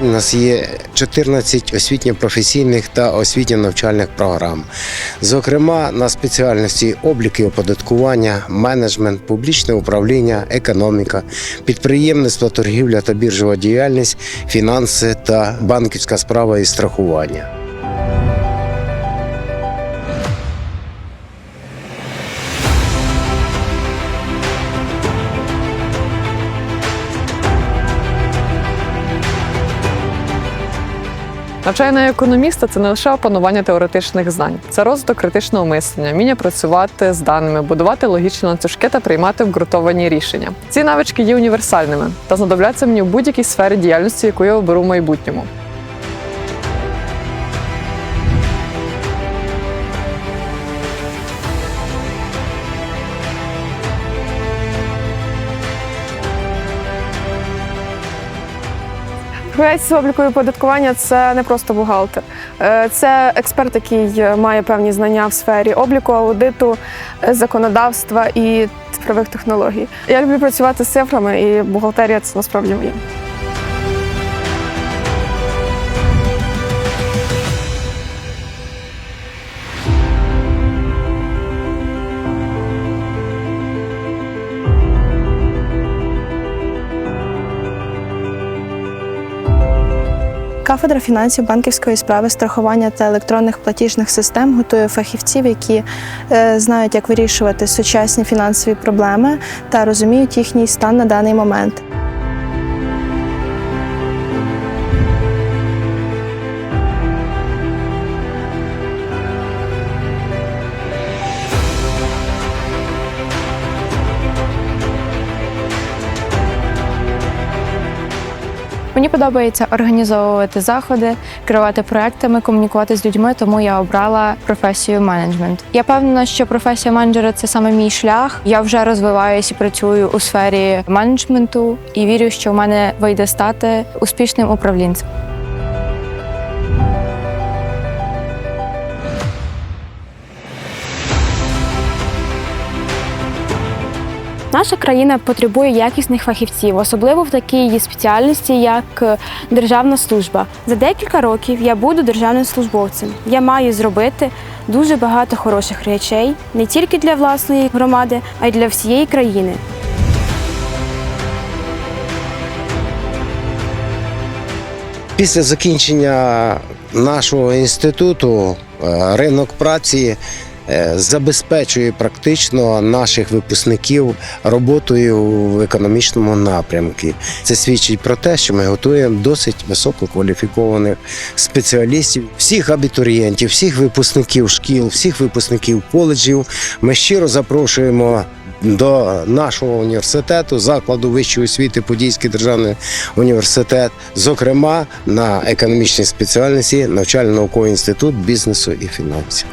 У нас є 14 освітньо-професійних та освітньо-навчальних програм. Зокрема, на спеціальності облік і оподаткування, менеджмент, публічне управління, економіка, підприємництво, торгівля та біржова діяльність, фінанси та банківська справа і страхування. Навчання економіста це не лише опанування теоретичних знань, це розвиток критичного мислення, вміння працювати з даними, будувати логічні ланцюжки та приймати вґрунтовані рішення. Ці навички є універсальними та знадобляться мені в будь-якій сфері діяльності, яку я оберу в майбутньому. Фахівець з обліку оподаткування це не просто бухгалтер. Е, Це експерт, який має певні знання в сфері обліку, аудиту, законодавства і цифрових технологій. Я люблю працювати з цифрами, і бухгалтерія це насправді моє. Кафедра фінансів, банківської справи, страхування та електронних платіжних систем готує фахівців, які е, знають, як вирішувати сучасні фінансові проблеми та розуміють їхній стан на даний момент. Мені подобається організовувати заходи, керувати проектами, комунікувати з людьми, тому я обрала професію менеджмент. Я певна, що професія менеджера це саме мій шлях. Я вже розвиваюся і працюю у сфері менеджменту і вірю, що в мене вийде стати успішним управлінцем. Наша країна потребує якісних фахівців, особливо в такій її спеціальності, як е, державна служба. За декілька років я буду державним службовцем. Я маю зробити дуже багато хороших речей не тільки для власної громади, а й для всієї країни. Після закінчення нашого інституту е, ринок праці забезпечує практично наших випускників роботою в економічному напрямку. Це свідчить про те, що ми готуємо досить висококваліфікованих спеціалістів, всіх абітурієнтів, всіх випускників шкіл, всіх випускників коледжів. Ми щиро запрошуємо до нашого університету, закладу вищої освіти Подільський державний університет, зокрема на економічній спеціальності навчально-науковий інститут бізнесу і фінансів.